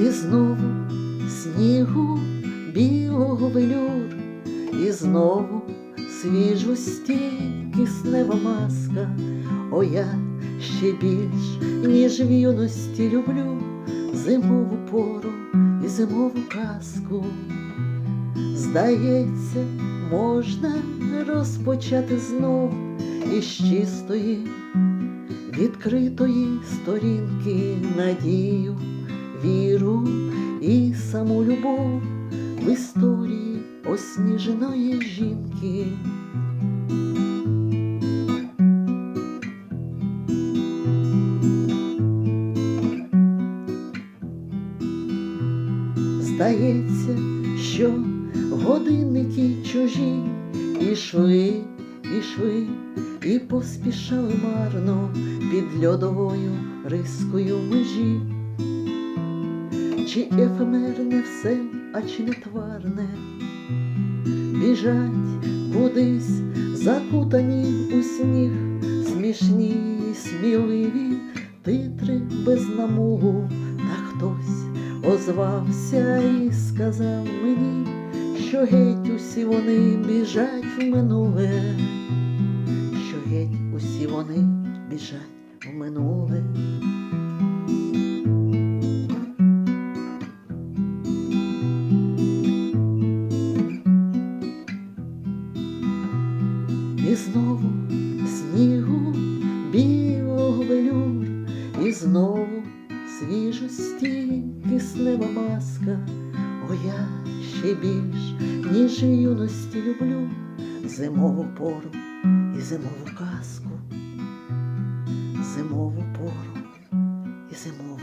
і знову снігу білого велюр, і знову свіжості киснева маска, о я ще більш, ніж в юності люблю зимову пору і зимову казку. Здається, можна розпочати знов із чистої, відкритої сторінки надію віру і саму любов в історії осніженої жінки. Здається, що годинники чужі ішли, ішли і поспішали марно під льодовою рискою межі. Чи ефемерне все, а чи не тварне, біжать кудись, закутані у сніг, смішні, й сміливі титри без намугу, та хтось озвався і сказав мені, що геть усі вони біжать в минуле, що геть усі вони біжать в минуле. І знову снігу білого велюр, і знову свіжості киснева маска. О, я ще більш, ніж юності люблю зимову пору і зимову казку, зимову пору і зимову